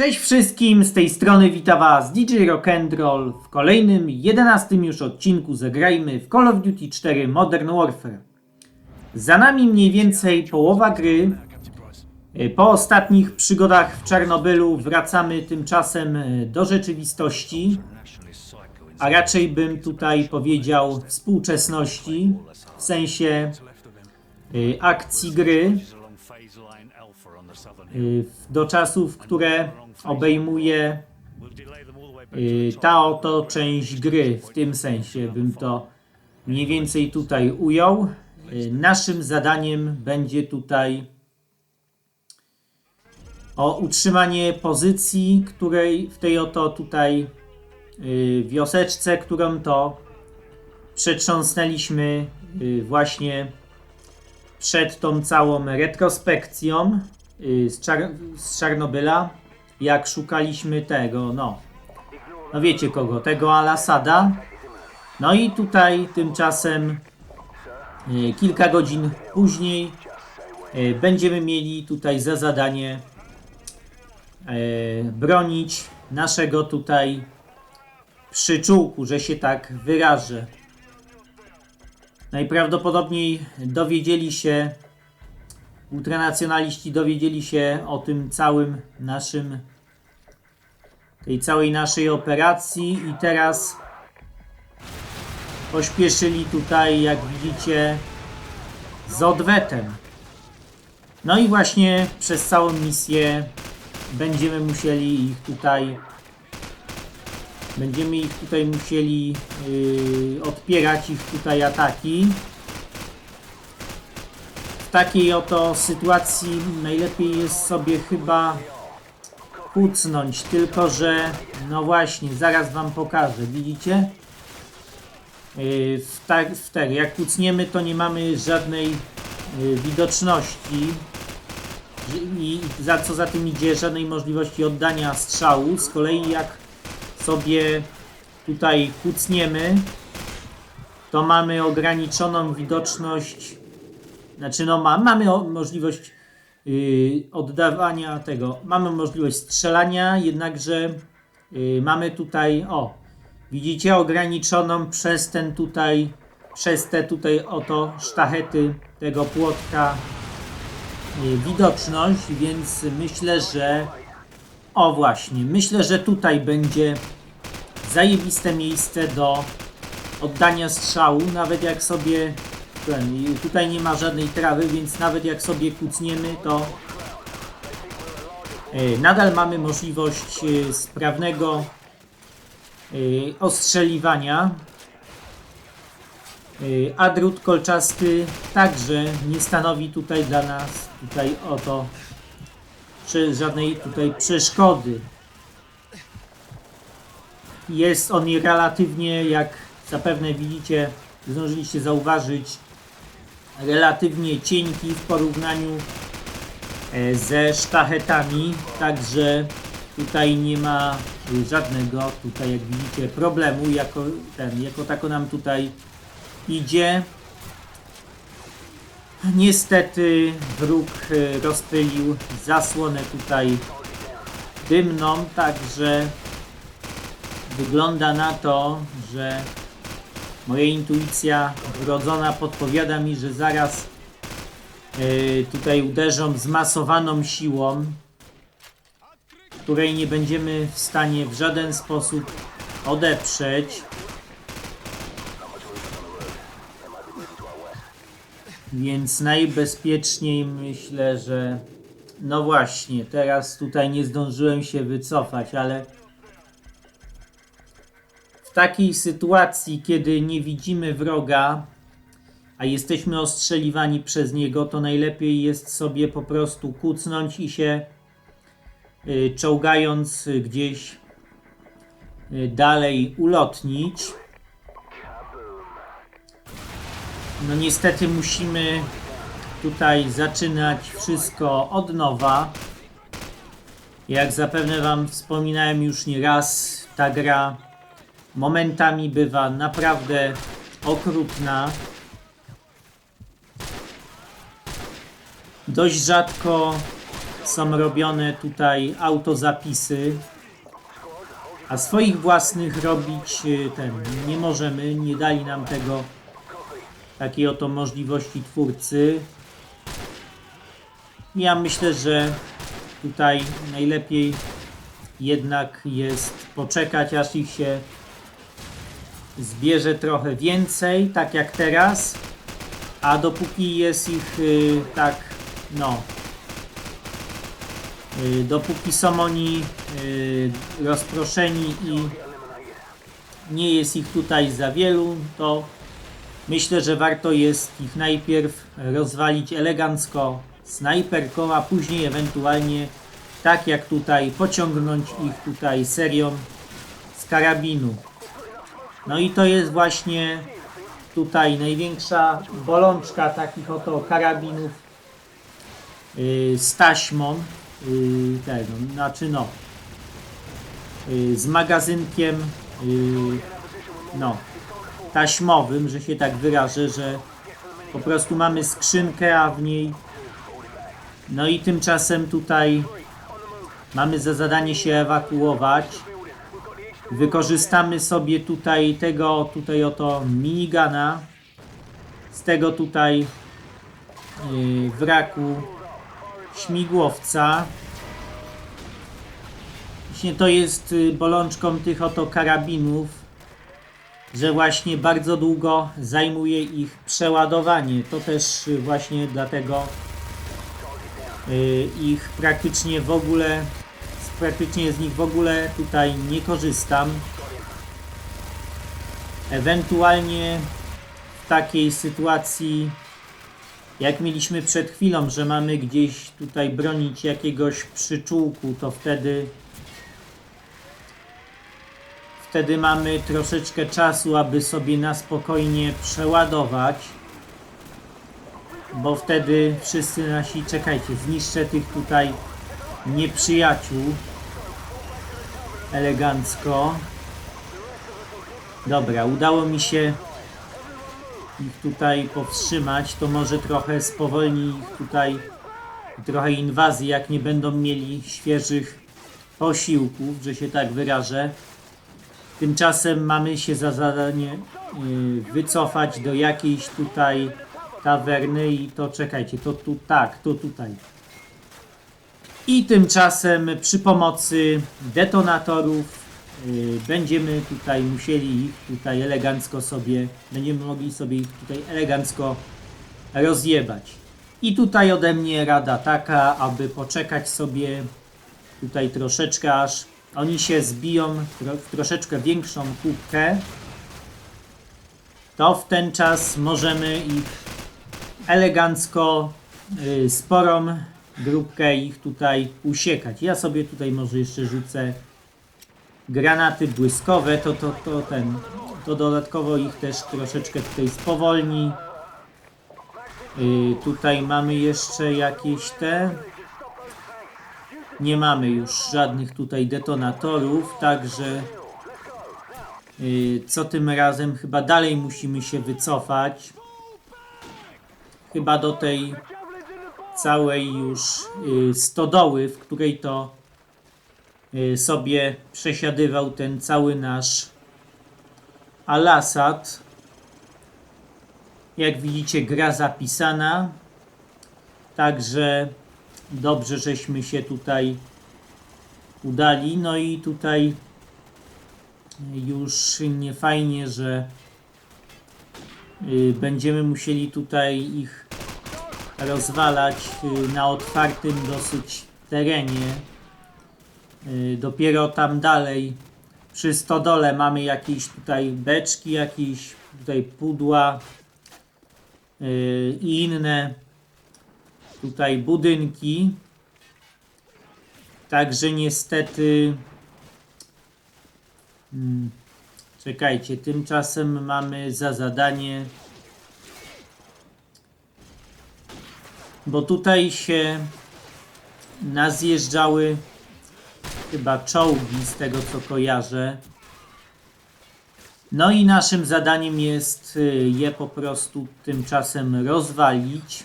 Cześć wszystkim, z tej strony wita Was DJ Rock'n'Roll w kolejnym, 11 już odcinku Zagrajmy w Call of Duty 4 Modern Warfare. Za nami mniej więcej połowa gry. E, Po ostatnich przygodach w Czarnobylu wracamy tymczasem e, do rzeczywistości, a raczej bym tutaj powiedział współczesności, w sensie e, akcji gry, do czasów, które obejmuje y, ta oto część gry. W tym sensie bym to mniej więcej tutaj ujął. Y, Naszym zadaniem będzie tutaj o utrzymanie pozycji, której w tej oto tutaj y, wioseczce, którą to przetrząsnęliśmy y, właśnie przed tą całą retrospekcją y, z, Czar- z Czarnobyla, jak szukaliśmy tego, no, no wiecie kogo, tego Alasada. No i tutaj tymczasem y, kilka godzin później y, będziemy mieli tutaj za zadanie y, bronić naszego tutaj przyczółku, że się tak wyrażę. Najprawdopodobniej dowiedzieli się, ultranacjonaliści dowiedzieli się o tym całym naszym, tej całej naszej operacji i teraz pośpieszyli tutaj, jak widzicie, z odwetem. No i właśnie przez całą misję będziemy musieli ich tutaj Będziemy ich tutaj musieli yy, odpierać ich tutaj ataki. W takiej oto sytuacji najlepiej jest sobie chyba kucnąć, tylko że no właśnie, zaraz wam pokażę, widzicie? Yy, w tak, w tak, jak kucniemy to nie mamy żadnej yy, widoczności i za co za tym idzie żadnej możliwości oddania strzału. Z kolei jak sobie tutaj kucniemy, to mamy ograniczoną widoczność, znaczy no ma, mamy o, możliwość yy, oddawania tego, mamy możliwość strzelania, jednakże yy, mamy tutaj, o, widzicie, ograniczoną przez ten tutaj, przez te tutaj oto sztachety tego płotka yy, widoczność, więc myślę, że o właśnie, myślę, że tutaj będzie zajebiste miejsce do oddania strzału, nawet jak sobie ten, tutaj nie ma żadnej trawy, więc nawet jak sobie kucniemy, to e, nadal mamy możliwość e, sprawnego e, ostrzeliwania. A drut kolczasty także nie stanowi tutaj dla nas tutaj oto czy żadnej tutaj przeszkody. Jest on relatywnie, jak zapewne widzicie, zdążyliście zauważyć, relatywnie cienki w porównaniu e, ze sztachetami, także tutaj nie ma żadnego tutaj jak widzicie problemu, jako ten, jako tako nam tutaj idzie. Niestety wróg e, rozpylił zasłonę tutaj dymną, także wygląda na to, że moja intuicja wrodzona podpowiada mi, że zaraz e, tutaj uderzą zmasowaną siłą, której nie będziemy w stanie w żaden sposób odeprzeć. Więc najbezpieczniej myślę, że no właśnie, teraz tutaj nie zdążyłem się wycofać, ale takiej sytuacji, kiedy nie widzimy wroga, a jesteśmy ostrzeliwani przez niego, to najlepiej jest sobie po prostu kucnąć i się y, czołgając gdzieś y, dalej ulotnić. No niestety musimy tutaj zaczynać wszystko od nowa. Jak zapewne Wam wspominałem już nie raz, ta gra momentami bywa naprawdę okrutna. Dość rzadko są robione tutaj autozapisy, a swoich własnych robić y, ten nie możemy, nie dali nam tego takiej oto możliwości twórcy. Ja myślę, że tutaj najlepiej jednak jest poczekać, aż ich się zbierze trochę więcej, tak jak teraz. A dopóki jest ich y, tak, no, y, dopóki są oni y, rozproszeni i nie jest ich tutaj za wielu, to myślę, że warto jest ich najpierw rozwalić elegancko snajperką, a później ewentualnie tak jak tutaj pociągnąć ich tutaj serią z karabinu. No i to jest właśnie tutaj największa bolączka takich oto karabinów yy, z taśmą, yy, tego, znaczy no, yy, z magazynkiem, yy, no, taśmowym, że się tak wyrażę, że po prostu mamy skrzynkę, a w niej, no i tymczasem tutaj mamy za zadanie się ewakuować. Wykorzystamy sobie tutaj tego, tutaj oto minigana z tego tutaj yy, wraku śmigłowca. Właśnie to jest y, bolączką tych oto karabinów, że właśnie bardzo długo zajmuje ich przeładowanie. To też właśnie dlatego y, ich praktycznie w ogóle praktycznie z nich w ogóle tutaj nie korzystam. Ewentualnie w takiej sytuacji, jak mieliśmy przed chwilą, że mamy gdzieś tutaj bronić jakiegoś przyczółku, to wtedy wtedy mamy troszeczkę czasu, aby sobie na spokojnie przeładować. Bo wtedy wszyscy nasi, czekajcie, zniszczę tych tutaj nieprzyjaciół elegancko. Dobra, udało mi się ich tutaj powstrzymać. To może trochę spowolni ich tutaj trochę inwazji, jak nie będą mieli świeżych posiłków, że się tak wyrażę. Tymczasem mamy się za zadanie yy, wycofać do jakiejś tutaj tawerny i to czekajcie, to tu tak, to tutaj. I tymczasem przy pomocy detonatorów y, będziemy tutaj musieli ich tutaj elegancko sobie, będziemy mogli sobie ich tutaj elegancko rozjebać. I tutaj ode mnie rada taka, aby poczekać sobie tutaj troszeczkę, aż oni się zbiją w troszeczkę większą kubkę. To w ten czas możemy ich elegancko, y, sporą grupkę ich tutaj usiekać. Ja sobie tutaj może jeszcze rzucę granaty błyskowe, to, to, to ten, to dodatkowo ich też troszeczkę tutaj spowolni. Yy, tutaj mamy jeszcze jakieś te... Nie mamy już żadnych tutaj detonatorów, także yy, co tym razem chyba dalej musimy się wycofać. Chyba do tej całej już y, stodoły, w której to y, sobie przesiadywał ten cały nasz Alasat. Jak widzicie, gra zapisana. Także dobrze, żeśmy się tutaj udali. No i tutaj już nie fajnie, że y, będziemy musieli tutaj ich rozwalać y, na otwartym dosyć terenie. Y, dopiero tam dalej przy stodole mamy jakieś tutaj beczki, jakieś tutaj pudła y, i inne tutaj budynki. Także niestety hmm, czekajcie, tymczasem mamy za zadanie bo tutaj się nazjeżdżały chyba czołgi z tego co kojarzę. No i naszym zadaniem jest y, je po prostu tymczasem rozwalić.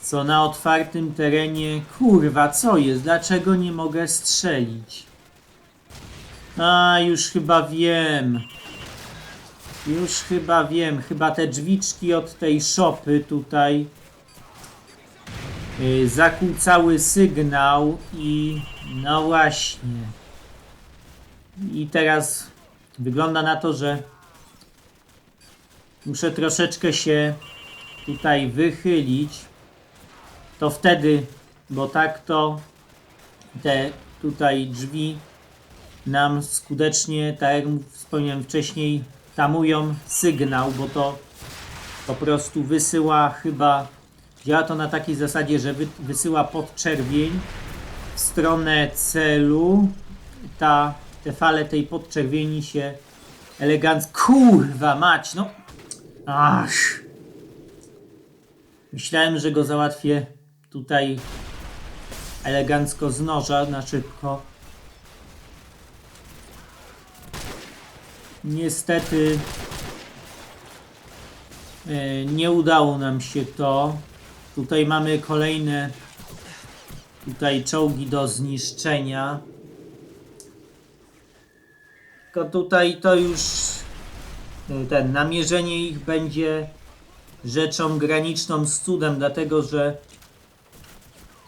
Co na otwartym terenie? Kurwa, co jest? Dlaczego nie mogę strzelić? A, już chyba wiem. Już chyba wiem. Chyba te drzwiczki od tej szopy tutaj yy, zakłócały sygnał i no właśnie. I teraz wygląda na to, że muszę troszeczkę się tutaj wychylić. To wtedy, bo tak to te tutaj drzwi nam skutecznie, tak jak wspomniałem wcześniej, tamują sygnał, bo to po prostu wysyła chyba, działa to na takiej zasadzie, że wy, wysyła podczerwień w stronę celu. Ta, te fale tej podczerwieni się elegancko, kurwa mać, no, ach. Myślałem, że go załatwię tutaj elegancko z noża na szybko. Niestety e, nie udało nam się to. Tutaj mamy kolejne tutaj czołgi do zniszczenia. Tylko tutaj to już e, ten namierzenie ich będzie rzeczą graniczną z cudem, dlatego że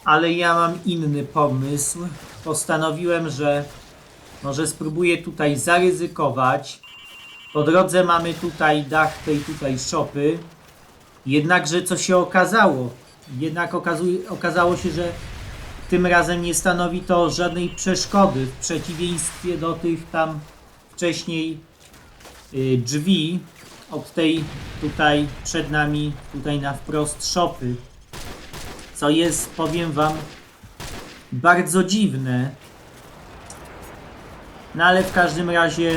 ale ja mam inny pomysł. Postanowiłem, że może spróbuję tutaj zaryzykować. Po drodze mamy tutaj dach tej tutaj szopy. Jednakże co się okazało? Jednak okazuje, okazało się, że tym razem nie stanowi to żadnej przeszkody w przeciwieństwie do tych tam wcześniej y, drzwi od tej tutaj przed nami, tutaj na wprost szopy. Co jest, powiem wam, bardzo dziwne. No ale w każdym razie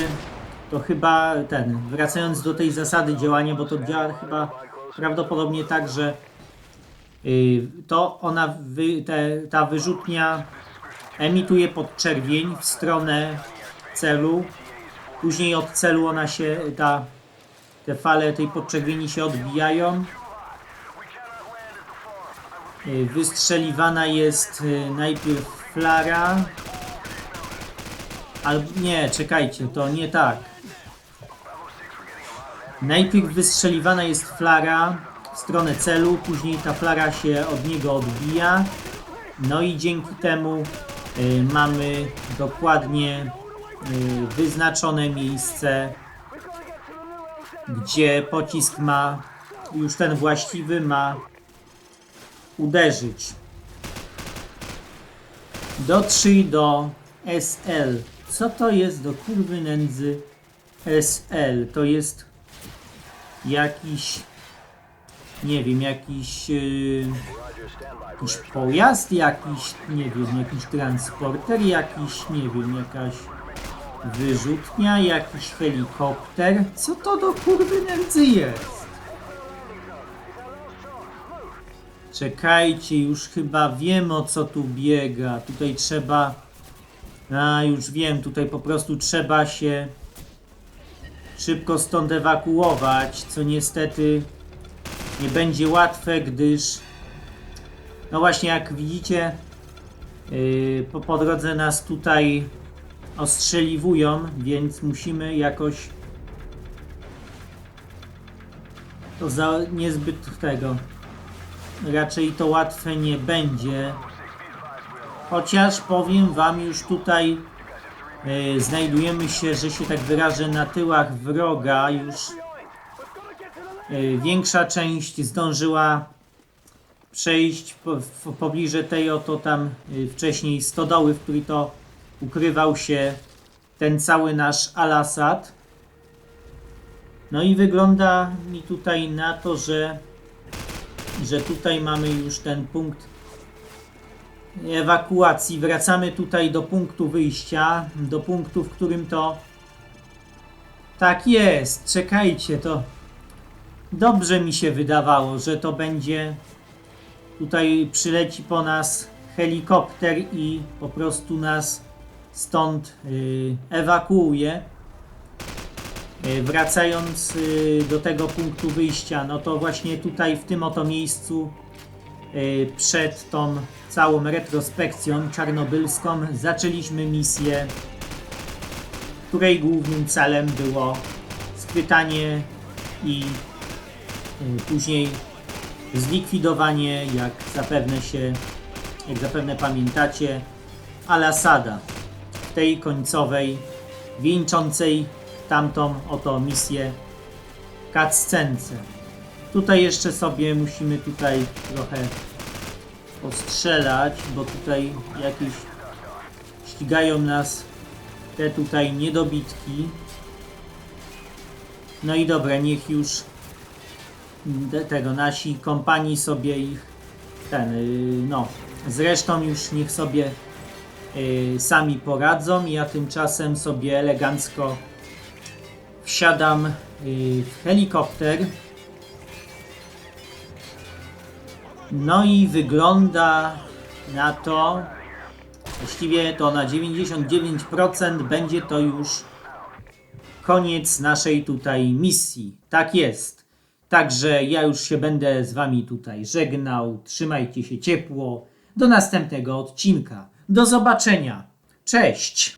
to chyba ten, wracając do tej zasady działania, bo to działa chyba prawdopodobnie tak, że y, to ona, wy, te, ta wyrzutnia emituje podczerwień w stronę celu. Później od celu ona się, ta, te fale tej podczerwieni się odbijają. Y, Wystrzeliwana jest y, najpierw flara, Albo nie, czekajcie, to nie tak. Najpierw wystrzeliwana jest flara w stronę celu, później ta flara się od niego odbija. No i dzięki temu y, mamy dokładnie y, wyznaczone miejsce, gdzie pocisk ma, już ten właściwy ma uderzyć. Dotrzyj do SL. Co to jest do kurwy nędzy SL? To jest jakiś, nie wiem, jakiś, yy, jakiś pojazd, jakiś, nie wiem, jakiś transporter, jakiś, nie wiem, jakaś wyrzutnia, jakiś helikopter. Co to do kurwy nędzy jest? Czekajcie, już chyba wiem o co tu biega. Tutaj trzeba a, już wiem, tutaj po prostu trzeba się szybko stąd ewakuować, co niestety nie będzie łatwe, gdyż no właśnie jak widzicie yy, po, po drodze nas tutaj ostrzeliwują, więc musimy jakoś to za niezbyt tego raczej to łatwe nie będzie. Chociaż powiem Wam już tutaj znajdujemy się, że się tak wyrażę, na tyłach wroga. Już e, większa część zdążyła przejść w pobliże tej oto tam e, wcześniej stodoły, w której to ukrywał się ten cały nasz Alasad. No i wygląda mi tutaj na to, że, że tutaj mamy już ten punkt ewakuacji. Wracamy tutaj do punktu wyjścia, do punktu, w którym to... Tak jest, czekajcie, to... Dobrze mi się wydawało, że to będzie... Tutaj przyleci po nas helikopter i po prostu nas stąd yy, ewakuuje. Yy, wracając yy, do tego punktu wyjścia, no to właśnie tutaj w tym oto miejscu y, przed tą całą retrospekcją czarnobylską zaczęliśmy misję, której głównym celem było schwytanie i y, później zlikwidowanie, jak zapewne się, jak zapewne pamiętacie, Al-Asada w tej końcowej, wieńczącej tamtą oto misję cutscence. Tutaj jeszcze sobie musimy tutaj trochę postrzelać, bo tutaj jakieś ścigają nas te tutaj niedobitki. No i dobra, niech już tego nasi kompanii sobie ich ten, yy, no zresztą już niech sobie yy, sami poradzą. Ja tymczasem sobie elegancko wsiadam yy, w helikopter. No i wygląda na to, właściwie to na 99% będzie to już koniec naszej tutaj misji. Tak jest. Także ja już się będę z wami tutaj żegnał. Trzymajcie się ciepło. Do następnego odcinka. Do zobaczenia. Cześć.